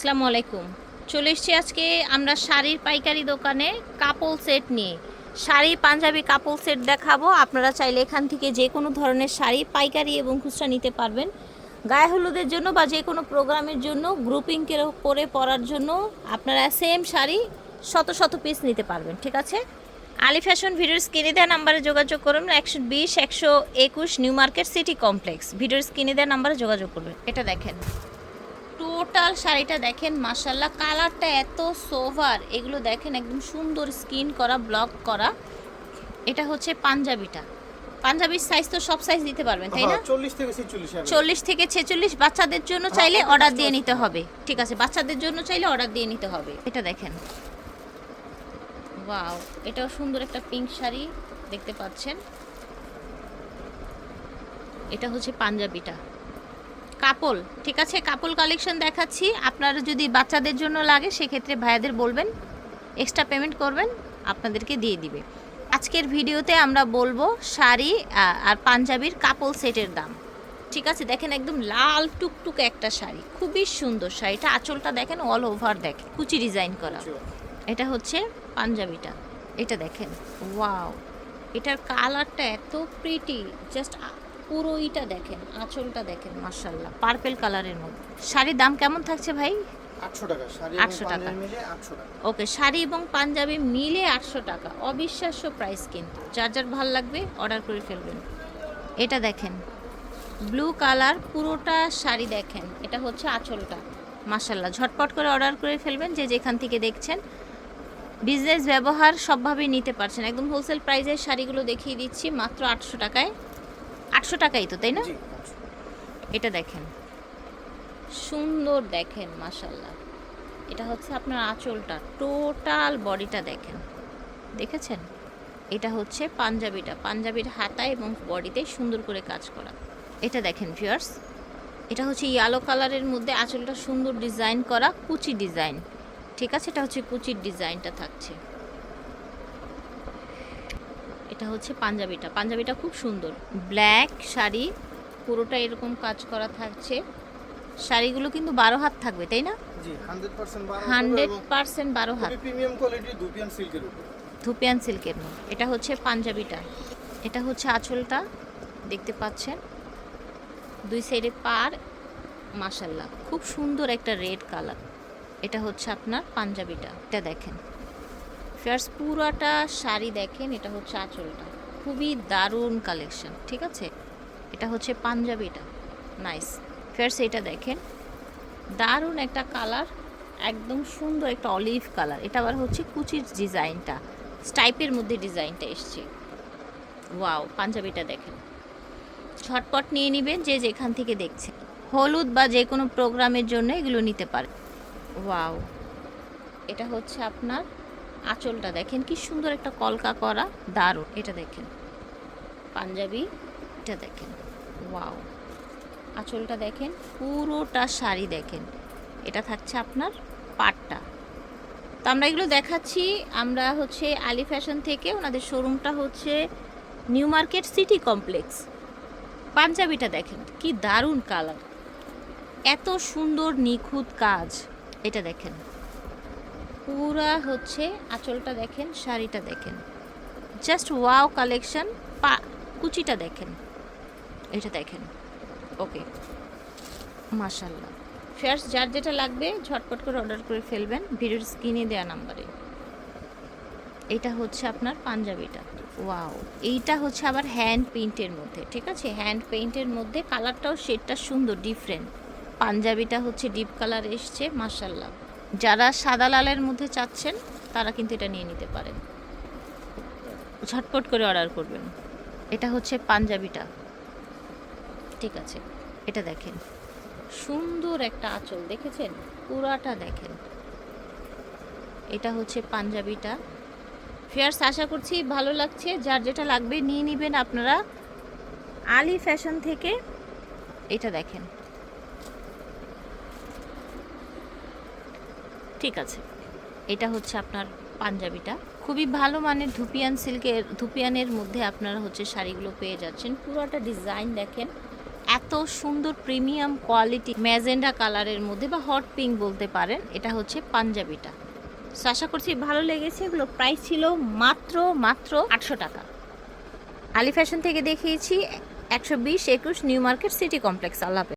আসসালামু আলাইকুম। চলে এসছি আজকে আমরা শাড়ির পাইকারি দোকানে কাপল সেট নিয়ে। শাড়ি, পাঞ্জাবি কাপল সেট দেখাবো। আপনারা চাইলে এখান থেকে যে কোনো ধরনের শাড়ি, পাইকারি এবং খুচরা নিতে পারবেন। গায়ে হলুদের জন্য বা যে কোনো প্রোগ্রামের জন্য গ্রুপিং করে পরার জন্য আপনারা সেম শাড়ি শত শত পিস নিতে পারবেন, ঠিক আছে? আলি ফ্যাশন ভিডিওর স্ক্রিনে দেওয়া নাম্বারে যোগাযোগ করুন, একশো বিশ, একশো একুশ, নিউ মার্কেট সিটি কমপ্লেক্স। ভিডিওর স্ক্রিনে দেওয়া নাম্বারে যোগাযোগ করবেন। এটা দেখেন। টোটাল শাড়িটা দেখেন মাসাল্লাহ কালারটা এত সোভার। এগুলো দেখেন একদম সুন্দর স্কিন করা ব্লক করা। এটা হচ্ছে পাঞ্জাবিটা। পাঞ্জাবির সাইজ তো সব সাইজ দিতে পারবেন তাই না? হ্যাঁ, চল্লিশ থেকে ছেচল্লিশ চল্লিশ থেকে ছেচল্লিশ বাচ্চাদের জন্য চাইলে অর্ডার দিয়ে নিতে হবে। ঠিক আছে বাচ্চাদের জন্য চাইলে অর্ডার দিয়ে নিতে হবে। এটা দেখেন। ওয়াও এটাও সুন্দর একটা পিঙ্ক শাড়ি দেখতে পাচ্ছেন? এটা হচ্ছে পাঞ্জাবিটা। কাপল, ঠিক আছে? কাপল কালেকশন দেখাচ্ছি। আপনারা যদি বাচ্চাদের জন্য লাগে, সেক্ষেত্রে ভাইয়াদের বলবেন এক্সট্রা পেমেন্ট করবেন, আপনাদেরকে দিয়ে দিবে। আজকের ভিডিওতে আমরা বলব শাড়ি আর পাঞ্জাবির কাপল সেটের দাম। ঠিক আছে? দেখেন একদম লাল টুকটুক একটা শাড়ি। খুবই সুন্দর শাড়িটা। আঁচলটা দেখেন অল ওভার দেখেন। কুচি ডিজাইন করা। এটা হচ্ছে পাঞ্জাবিটা। এটা দেখেন। ওয়াও এটার কালারটা এত প্রিটি জাস্ট পুরো ইটা দেখেন আঁচলটা দেখেন মার্শাল্লাহ পার্পেল কালারের মধ্যে। শাড়ির দাম কেমন থাকছে ভাই? আটশো টাকা শাড়ি 800 টাকা। টাকা মিলে আটশো টাকা। ওকে শাড়ি এবং পাঞ্জাবি মিলে আটশো টাকা। অবিশ্বাস্য প্রাইস কিন্তু। যার যার ভালো লাগবে অর্ডার করে ফেলবেন। এটা দেখেন ব্লু কালার পুরোটা শাড়ি দেখেন। এটা হচ্ছে আঁচলটা। মাসাল্লাহ ঝটপট করে অর্ডার করে ফেলবেন। যে যেখান থেকে দেখছেন বিজনেস ব্যবহার সবভাবেই নিতে পারছেন। একদম হোলসেল প্রাইসের শাড়িগুলো দেখিয়ে দিচ্ছি মাত্র আটশো টাকায়। আটশো টাকাই তো তাই না? এটা দেখেন। সুন্দর দেখেন মাশাল্লাহ এটা হচ্ছে আপনার আঁচলটা টোটাল বডিটা দেখেন। দেখেছেন? এটা হচ্ছে পাঞ্জাবিটা পাঞ্জাবির হাতা এবং বডিতে সুন্দর করে কাজ করা। এটা দেখেন ভিউয়ার্স এটা হচ্ছে ইয়েলো কালারের মধ্যে আঁচলটা সুন্দর ডিজাইন করা কুচি ডিজাইন ঠিক আছে? এটা হচ্ছে কুচির ডিজাইনটা থাকছে। এটা হচ্ছে পাঞ্জাবিটা। পাঞ্জাবিটা খুব সুন্দর। ব্ল্যাক শাড়ি পুরোটা এরকম কাজ করা থাকছে। শাড়িগুলো কিন্তু বারো হাত থাকবে তাই না? হান্ড্রেড পার্সেন্ট বারো হাত প্রিমিয়াম সিল্কের ধুপিয়ান সিল্কের মধ্যে। এটা হচ্ছে পাঞ্জাবিটা। এটা হচ্ছে আঁচলটা দেখতে পাচ্ছেন? দুই সাইডে পার মাসাল্লাহ খুব সুন্দর একটা রেড কালার। এটা হচ্ছে আপনার পাঞ্জাবিটা। এটা দেখেন। ফেয়ার্স, পুরাটা শাড়ি দেখেন, এটা হচ্ছে আঁচলটা। খুবই দারুণ কালেকশন ঠিক আছে? এটা হচ্ছে পাঞ্জাবিটা নাইস ফেয়ার্স, এটা দেখেন, দারুণ একটা কালার একদম সুন্দর একটা অলিভ কালার এটা আবার হচ্ছে কুচির ডিজাইনটা স্টাইপের মধ্যে ডিজাইনটা এসছে। ওয়াও পাঞ্জাবিটা দেখেন। ঝটপট নিয়ে নেবেন, যে যেখান থেকে দেখছে হলুদ বা যে কোনো প্রোগ্রামের জন্য এগুলো নিতে পারে। ওয়াও এটা হচ্ছে আপনার আঁচলটা দেখেন, কি সুন্দর একটা কলকা করা দারুণ, এটা দেখেন। পাঞ্জাবি, এটা দেখেন, ওয়াও। আঁচলটা দেখেন, পুরোটা শাড়ি দেখেন, এটা থাকছে আপনার পাটটা। তো আমরা এগুলো দেখাচ্ছি, আমরা হচ্ছে আলি ফ্যাশন থেকে ওনাদের শোরুমটা হচ্ছে নিউ মার্কেট সিটি কমপ্লেক্স। পাঞ্জাবিটা দেখেন, কি দারুণ কালার। এত সুন্দর নিখুঁত কাজ, এটা দেখেন। পুরা হচ্ছে আঁচলটা দেখেন, শাড়িটা দেখেন। জাস্ট ওয়াও কালেকশন পা, কুচিটা দেখেন। এটা দেখেন। ওকে মাশাল্লাহ ফেয়ার্স যার যেটা লাগবে, ঝটপট করে অর্ডার করে ফেলবেন ভিডিওর স্ক্রিনে দেওয়া নাম্বারে। এটা হচ্ছে আপনার পাঞ্জাবিটা। ওয়াও এইটা হচ্ছে আবার হ্যান্ড পেইন্টের মধ্যে, ঠিক আছে? হ্যান্ড পেইন্টের মধ্যে কালারটাও শেডটা সুন্দর ডিফারেন্ট পাঞ্জাবিটা হচ্ছে ডিপ কালার এসছে মাশাল্লাহ যারা সাদা লালের মধ্যে চাচ্ছেন, তারা কিন্তু এটা নিয়ে নিতে পারেন। ঝটপট করে অর্ডার করবেন। এটা হচ্ছে পাঞ্জাবিটা। ঠিক আছে, এটা দেখেন। সুন্দর একটা আঁচল, দেখেছেন? পুরাটা দেখেন। এটা হচ্ছে পাঞ্জাবিটা। ফেয়ার্স আশা করছি ভালো লাগছে। যার যেটা লাগবে নিয়ে নেবেন আপনারা আলি ফ্যাশন থেকে। এটা দেখেন। ঠিক আছে। এটা হচ্ছে আপনার পাঞ্জাবিটা। খুবই ভালো মানের ধুপিয়ান সিল্কের ধুপিয়ানের মধ্যে আপনারা হচ্ছে শাড়িগুলো পেয়ে যাচ্ছেন। পুরোটা ডিজাইন দেখেন। এত সুন্দর প্রিমিয়াম কোয়ালিটি ম্যাজেন্ডা কালারের মধ্যে বা হট পিঙ্ক বলতে পারেন এটা হচ্ছে পাঞ্জাবিটা। So, আশা করছি ভালো লেগেছে। এগুলো প্রাইস ছিল মাত্র মাত্র আটশো টাকা। আলি ফ্যাশন থেকে দেখিয়েছি একশো বিশ একুশ নিউ মার্কেট সিটি কমপ্লেক্স আল্লাহ।